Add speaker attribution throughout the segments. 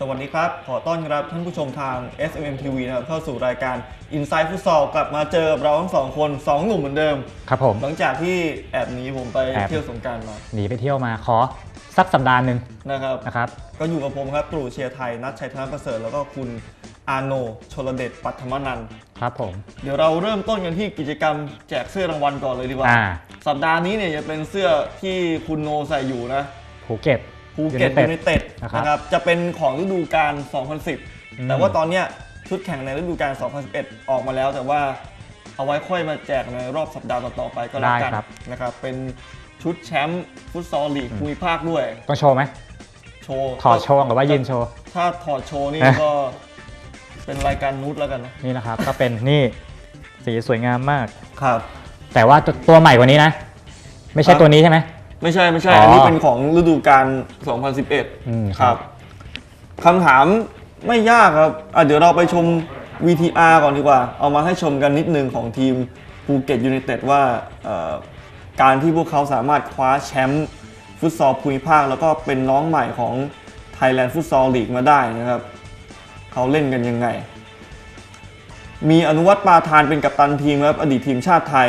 Speaker 1: สวัสดีครับ ขอต้อนรับท่านผู้ชมทาง SMM TV นะครับเข้าสู่รายการ Inside Futsal กลับมาเจอกับเราทั้งสองคน2หนุ่มเหมือนเดิม
Speaker 2: ครับผม
Speaker 1: หลังจากที่แอบหนีผมไป
Speaker 2: แอบ
Speaker 1: เที่ยวสงกรารมา
Speaker 2: หนีไปเที่ยวมาขอสักสัปดาห์หนึ่ง
Speaker 1: นะครับ
Speaker 2: นะครับ
Speaker 1: ก็อยู่กับผมครับตรู่เชียร์ไทย นัทชัยธนประเสริฐแล้วก็คุณอาโนชลเดชปัทมนันท์
Speaker 2: ครับผม
Speaker 1: เดี๋ยวเราเริ่มต้นกันที่กิจกรรมแจกเสื้อรางวัลก่อนเลยดีกว่า
Speaker 2: อ่า
Speaker 1: สัปดาห์นี้เนี่ยจะเป็นเสื้อที่คุณโนใส่อยู่นะ
Speaker 2: ภูเก็ต
Speaker 1: ภูเก็ต
Speaker 2: United
Speaker 1: ยูไนเต็ด
Speaker 2: นะครับ
Speaker 1: นะครับ จะเป็นของฤดูกาล
Speaker 2: อืม
Speaker 1: 2010 แต่ว่าตอนเนี้ยชุดแข่งในฤดูกาล 2011 ออกมาแล้ว แต่ว่าเอาไว้ค่อยมาแจกในรอบสัปดาห์ต่อๆไปก็แล้วกัน
Speaker 2: ได้ครับ
Speaker 1: นะครับ เป็นชุดแชมป์ฟุตซอลลีกภูมิภาคด้วย
Speaker 2: ต้องโชว์ไหม
Speaker 1: โชว์
Speaker 2: ถอดโชว์หรือว่ายืนโชว์
Speaker 1: ถ้าถอดโชว์นี่
Speaker 2: ฮะ
Speaker 1: ก็เป็นรายการนูดแล้วกันนะ
Speaker 2: นี่นะครับ ก็เป็นนี่สีสวยงามมาก
Speaker 1: ครับ
Speaker 2: แต่ว่าตัวตัวใหม่กว่านี้นะ ไม่ใช่
Speaker 1: ครับ
Speaker 2: ตัวนี้ใช่ไหม
Speaker 1: ไม่ใช่ไม่ใช่
Speaker 2: อ๋ออั
Speaker 1: อันนี้เป็นของฤดูกาล2011
Speaker 2: อืม
Speaker 1: ครับคำถามไม่ยากครับอะเดี๋ยวเราไปชม VTR ก่อนดีกว่า เอามาให้ชมกันนิดนึงของทีมภูเก็ตยูไนเต็ดว่าเอ่อการที่พวกเขาสามารถคว้าแชมป์ฟุตซอลภูมิภาค แล้วก็เป็นน้องใหม่ของ Thailand Futsal League มาได้นะครับ เขาเล่นกันยังไง มีอนุวัตปาทานเป็นกัปตันทีมครับ อดีตทีมชาติไทย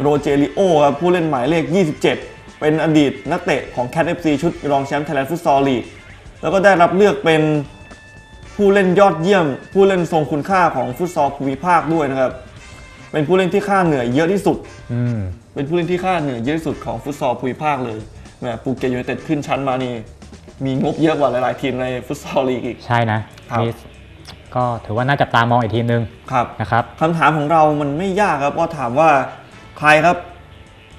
Speaker 1: โรเจริโอครับผู้เล่นหมายเลข 27 เป็นอดีตนักเตะของ Cat FC ชุดรองแชมป์ Thailand Futsal League แล้วก็ได้รับเลือกเป็นผู้เล่นยอดเยี่ยม ผู้เล่นทรงคุณค่าของฟุตซอลภูมิภาคด้วยนะครับ เป็นผู้เล่นที่ค่าเหนื่อยเยอะที่สุด
Speaker 2: อืม
Speaker 1: เป็นผู้เล่นที่ค่าเหนื่อยเยอะที่สุดของฟุตซอลภูมิภาคเลยแหมภูเก็ตยูไนเต็ดขึ้นชั้นมานี่มีงบเยอะกว่าหลาย ๆ ทีมในฟุตซอลลีกอีก
Speaker 2: ใช่นะครับมีก็ถือว่าน่าจับตามองอีกทีมหนึ่ง
Speaker 1: ครับ
Speaker 2: นะครับ
Speaker 1: คำถามของเรามันไม่ยากครับว่าถามว่าใครครับ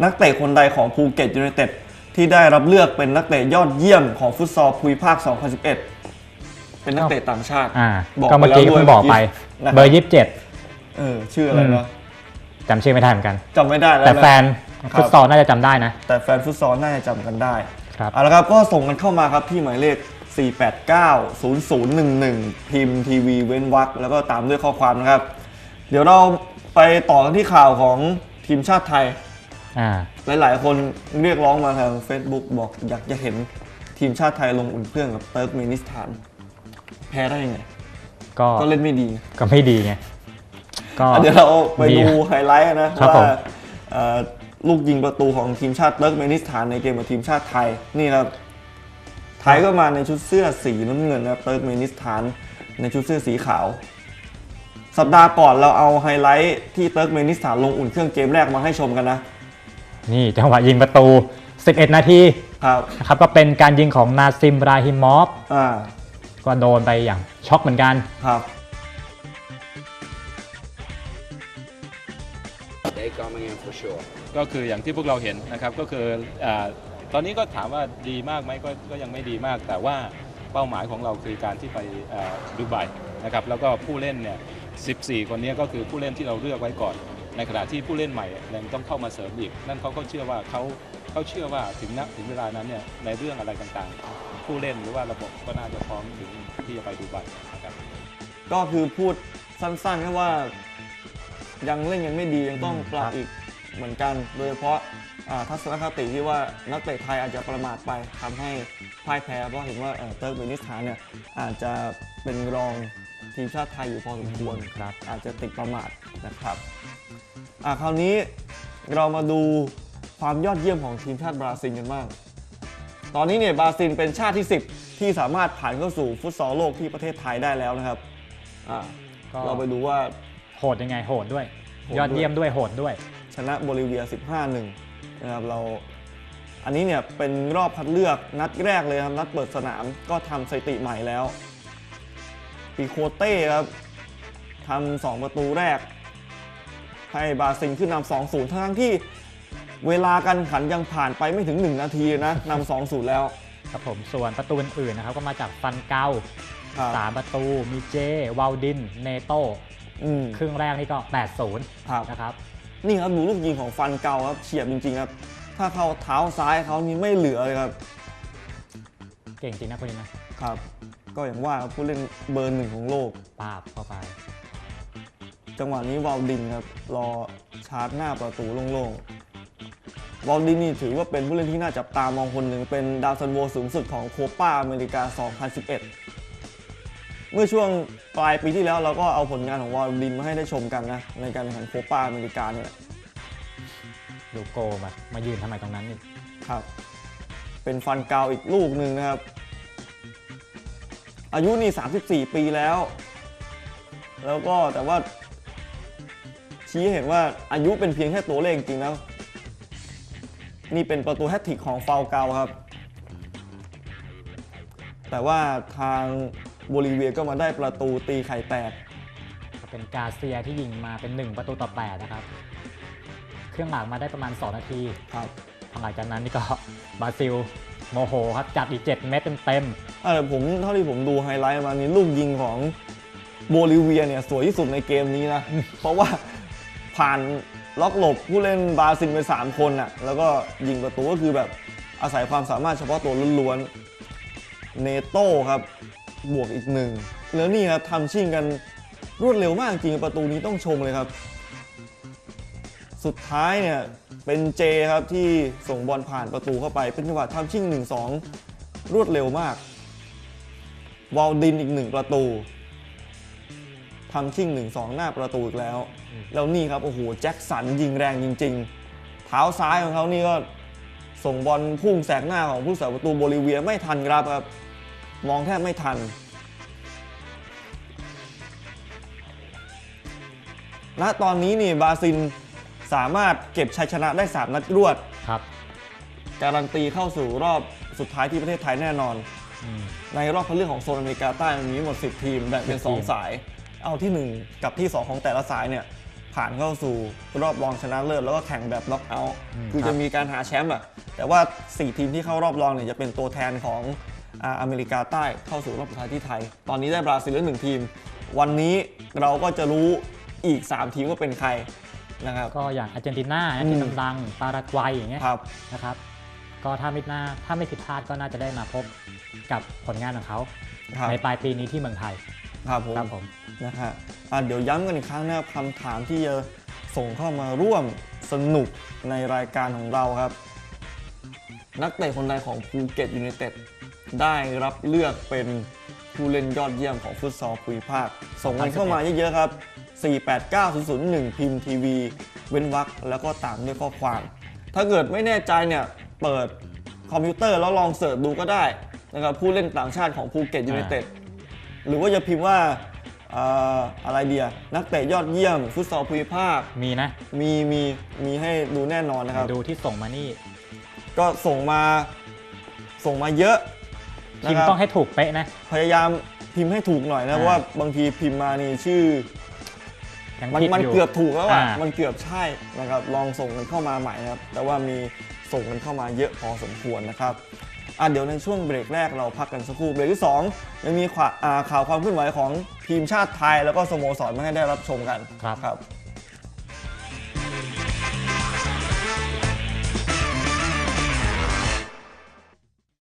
Speaker 1: นักเตะคนใดของภูเก็ตยูไนเต็ดที่ได้รับเลือกเป็นนักเตะยอดเยี่ยมของฟุตซอลภูมิภาค 2011 เป็นนักเตะต่างชาติ
Speaker 2: อ่า
Speaker 1: บอก
Speaker 2: ก็เมื่อกี้
Speaker 1: ไปแล้วด้วย
Speaker 2: เพิ่งบอกไป
Speaker 1: นะครับ
Speaker 2: เบอร์ยี่สิบเจ็ด
Speaker 1: เออ ชื่ออะไรนะ
Speaker 2: จำชื่อไม่ได้เหมือนกัน
Speaker 1: จำไม่ได้แล้ว
Speaker 2: แต่
Speaker 1: นะ
Speaker 2: แฟน
Speaker 1: ครับ
Speaker 2: ฟุตซอลน่าจะจำได้นะ
Speaker 1: แต่แฟนฟุตซอลน่าจะจำกันได้
Speaker 2: ครับ
Speaker 1: เอาละครับก็ส่งกันเข้ามาครับที่หมายเลข 489-0011 พิมพ์ทีวีเว้นวรรคแล้วก็ตามด้วยข้อความนะครับ เดี๋ยวเราไปต่อกันที่ข่าวของทีมชาติไทย
Speaker 2: อ่า
Speaker 1: หลาย ๆ คนเรียกร้องมาทาง Facebook บอกอยากจะเห็นทีมชาติไทยลงอุ่นเครื่องกับเติร์กเมนิสถาน แพ้ได้ยังไง
Speaker 2: ก็
Speaker 1: ก็เล่นไม่ดี
Speaker 2: ก็ไม่ดีไงก็
Speaker 1: อะเดี๋ยวเราไป
Speaker 2: ดี
Speaker 1: ดูไฮไลท์กันนะครับ
Speaker 2: ผม
Speaker 1: ว่าเอ่อลูกยิงประตูของทีมชาติเติร์กเมนิสถานในเกมกับทีมชาติไทยนี่นะครับไทยก็มาในชุดเสื้อสีน้ำเงินนะครับเติร์กเมนิสถานในชุดเสื้อสีขาว สัปดาห์ก่อนเราเอาไฮไลท์ที่เติร์กเมนิสถานลงอุ่นเครื่องเกมแรกมาให้ชมกันนะ
Speaker 2: นี่จังหวะยิงประตู 11 นาที
Speaker 1: ครับ
Speaker 2: นะครับก็เป็นการยิงของนาซิมบราฮิมอฟ
Speaker 1: อ่า
Speaker 2: ก็โดนไปอย่างช็อกเหมือนกัน
Speaker 1: ครับ
Speaker 3: They coming in for sure.
Speaker 4: ก็คืออย่างที่พวกเราเห็นนะครับก็คืออาตอนนี้ก็ถามว่าดีมากไหมก็ก็ยังไม่ดีมาก แต่ว่าเป้าหมายของเราคือการที่ไปอ่าดูไบนะครับแล้วก็ผู้เล่นเนี่ย 14 คนนี้ก็คือผู้เล่นที่เราเลือกไว้ก่อน ในขณะที่ผู้เล่นใหม่ยังต้องเข้ามาเสริมอีก นั่นเขาก็เชื่อว่าเขาเขาเชื่อว่าถึงณถึงเวลานั้นเนี่ยในเรื่องอะไรต่างๆ ผู้เล่นหรือว่าระบบก็น่าจะพร้อมถึงที่จะไปดูไบนะครับ
Speaker 1: ก็คือพูดสั้นๆแค่ว่า ยังเล่นยังไม่ดียังต้อง
Speaker 2: อืม
Speaker 1: ปรับ
Speaker 2: ครับ
Speaker 1: อีกเหมือนกัน โดยเฉพาะอ่าทัศนคติที่ว่านักเตะไทยอาจจะประมาทไปทำให้พ่ายแพ้เพราะเห็นว่าเอ่อเติร์กเมนิสถานเนี่ยอาจจะเป็นรอง ทีมชาติไทยอยู่พอสมควร
Speaker 2: ครับ
Speaker 1: อาจจะติดประมาทนะครับอ่าคราวนี้เรามาดูความยอดเยี่ยมของทีมชาติบราซิลกันบ้าง ตอนนี้เนี่ยบราซิลเป็นชาติที่ 10 ที่สามารถผ่านเข้าสู่ฟุตซอลโลกที่ประเทศไทยได้แล้วนะครับอ่า
Speaker 2: ก็
Speaker 1: เราไปดูว่า
Speaker 2: โหดยังไงโหดด้วย
Speaker 1: โหดด้วย
Speaker 2: ยอดเยี่ยมด้วยโหดด้วย
Speaker 1: ชนะโบลิเวีย 15-1 นะครับเราอันนี้เนี่ยเป็นรอบคัดเลือกนัดแรกเลยครับนัดเปิดสนามก็ทำสถิติใหม่แล้ว ปีโคเต้ครับทำสองประตูแรก ให้บราซิลขึ้นนำ2-0ทั้งที่เวลาการแข่งขันยังผ่านไปไม่ถึง 1 นาทีนะนำ2-0แล้ว
Speaker 2: ครับผมส่วนประตูอื่นๆนะครับก็มาจากฟันเกา
Speaker 1: ครับ
Speaker 2: สามประตูมีเจวาลดิน เนโต้
Speaker 1: อืม
Speaker 2: ครึ่งแรกนี่ก็ 8-0
Speaker 1: ครับ
Speaker 2: นะครับ
Speaker 1: นี่ครับดูลูกยิงของฟันเกาครับเฉียบจริงๆครับ ถ้าเข้าเท้าซ้ายเขานี่ไม่เหลือเลยครับ
Speaker 2: เก่งจริงนะคนนี้นะ
Speaker 1: ครับ ก็อย่างว่าครับผู้เล่นเบอร์หนึ่งของโลก
Speaker 2: ปาบเข้าไป
Speaker 1: จังหวะนี้วาลดินครับรอชาร์จหน้าประตูโล่งๆวาลดินนี่ถือว่าเป็นผู้เล่นที่น่าจับตามองคนหนึ่งเป็นดาวซันโวสูงสุดของโคปาอเมริกา 2011 เมื่อช่วงปลายปีที่แล้วเราก็เอาผลงานของวอลดินมาให้ได้ชมกันนะในการแข่งขันโคปาอเมริกาเนี่ยแหละ
Speaker 2: ดูโกมามายืนทำไมตรงนั้นนี่
Speaker 1: ครับ เป็นฟันกาวอีกลูกหนึ่งนะครับ อายุนี่ 34 ปีแล้ว แล้วก็แต่ว่า ชี้ให้เห็นว่าอายุเป็นเพียงแค่ตัวเลขจริงๆแล้ว นี่เป็นประตูแฮตทริกของฟาวเกาครับ แต่ว่าทางโบลิเวียก็มาได้ประตูตีไข่แตก
Speaker 2: ก็เป็นกาเซียที่ยิงมาเป็น 1 ประตูต่อ 8 นะครับ เครื่องหมากมาได้ประมาณ 2 นาที
Speaker 1: ครับ
Speaker 2: หลังจากนั้นนี่ก็บราซิล โมโหครับจัดอีก 7 เม็ดเต็ม
Speaker 1: อ่าแต่ผมเท่าที่ผมดูไฮไลท์มานี่ลูกยิงของโบลิเวียเนี่ยสวยที่สุดในเกมนี้นะ เพราะว่าผ่านล็อกหลบผู้เล่นบราซิลไป 3 คนน่ะแล้วก็ยิงประตูก็คือแบบอาศัยความสามารถเฉพาะตัวล้วนๆเนโต้ครับบวกอีกหนึ่งแล้วนี่ครับทำชิ่งกันรวดเร็วมากจริงประตูนี้ต้องชมเลยครับ สุดท้ายเนี่ย เป็นเจครับที่ส่งบอลผ่านประตูเข้าไปเป็นจังหวะทำชิ่ง 1-2 รวดเร็วมาก วอลดินอีกหนึ่งประตูทำชิ่ง 1-2 หน้าประตูอีกแล้ว แล้วนี่ครับ โอ้โห แจ็คสันยิงแรงจริง ๆ เท้าซ้ายของเขานี่ก็ส่งบอลพุ่งแสกหน้าของผู้สาประตูโบลิเวียไม่ทันครับครับ มองแทบไม่ทัน ณตอนนี้นี่บราซิล สามารถเก็บชัยชนะได้ 3 นัดรวด
Speaker 2: ๆครับ
Speaker 1: การันตีเข้าสู่รอบสุดท้ายที่ประเทศไทยแน่นอน
Speaker 2: อืม
Speaker 1: ในรอบคัดเลือกของโซนอเมริกาใต้มันมีทั้งหมด 10 ทีมแบ่งเป็น
Speaker 2: 10 ทีม
Speaker 1: 2 สาย เอาที่ 1 กับที่ 2 ของแต่ละสายเนี่ย ผ่านเข้าสู่รอบรองชนะเลิศแล้วก็แข่งแบบน็อกเอาท์คือจะมีการหาแชมป์อะแต่ว่า 4 ทีมที่เข้ารอบรองเนี่ยจะเป็นตัวแทนของอ่าอเมริกาใต้เข้าสู่รอบสุดท้ายที่ไทย ตอนนี้ได้บราซิลแล้วหนึ่งทีม วันนี้เราก็จะรู้อีก 3 ทีมว่าเป็นใคร นะครับ
Speaker 2: ก็อย่างอาร์เจนตินา
Speaker 1: อืม
Speaker 2: ทีมดังๆปารากวัยอย่างเงี้ย
Speaker 1: ครับ
Speaker 2: นะครับ ก็ถ้าไม่น่าถ้าไม่ผิดพลาดก็น่าจะได้มาพบกับผลงานของเขา
Speaker 1: ครับ
Speaker 2: ในปลายปีนี้ที่เมืองไทย
Speaker 1: ครับผม
Speaker 2: ครับผม
Speaker 1: นะฮะอะเดี๋ยวย้ำกันอีกครั้งนะครับคำถามที่จะส่งเข้ามาร่วมสนุกในรายการของเราครับ นักเตะคนใดของภูเก็ตยูไนเต็ดได้รับเลือกเป็นผู้เล่นยอดเยี่ยมของฟุตซอลภูมิภาค ส่งกันเข้ามาเยอะๆครับ 4890001 พิมพ์ทีวี เว้นวรรคแล้วก็ตามด้วยข้อความ ถ้าเกิดไม่แน่ใจเนี่ย เปิดคอมพิวเตอร์แล้วลองเสิร์ชดูก็ได้นะครับผู้เล่นต่างชาติของภูเก็ตยูไนเต็ดหรือว่าจะพิมพ์ว่าเอ่ออะไรเดียนักเตะยอดเยี่ยม ฟุตซอลภูมิภาค
Speaker 2: มีนะ
Speaker 1: มีมีมีให้ดูแน่นอนนะครับ
Speaker 2: ดูที่ส่งมานี่
Speaker 1: ก็ส่งมาส่งมาเยอะนะ
Speaker 2: พิม
Speaker 1: ครั
Speaker 2: พ์
Speaker 1: บ
Speaker 2: ต้องให้ถูกเป๊ะนะ
Speaker 1: พยายามพิมพ์ให้ถูกหน่อยนะ
Speaker 2: อ่า
Speaker 1: เพราะว่าบางทีพิมพ์มานี่ชื่อ
Speaker 2: ยัง
Speaker 1: มัน
Speaker 2: ผิด
Speaker 1: มัน
Speaker 2: อยู่
Speaker 1: เกือบถูกแล้วอะ
Speaker 2: อ่ามั
Speaker 1: มันเกือบใช่นะครับลองส่งกันเข้ามาใหม่นะครับแต่ว่ามีส่งกันเข้ามาเยอะพอสมควรนะครับอะเดี๋ยวในช่วงเบรกแรกเราพักกันสักครู่เบรกที่2ยังมีข่าวอ่าข่าวความเคลื่อนไหวของทีมชาติไทย แล้วก็สโมสรมาให้ได้รับชมกัน
Speaker 2: ครับ
Speaker 1: ครับ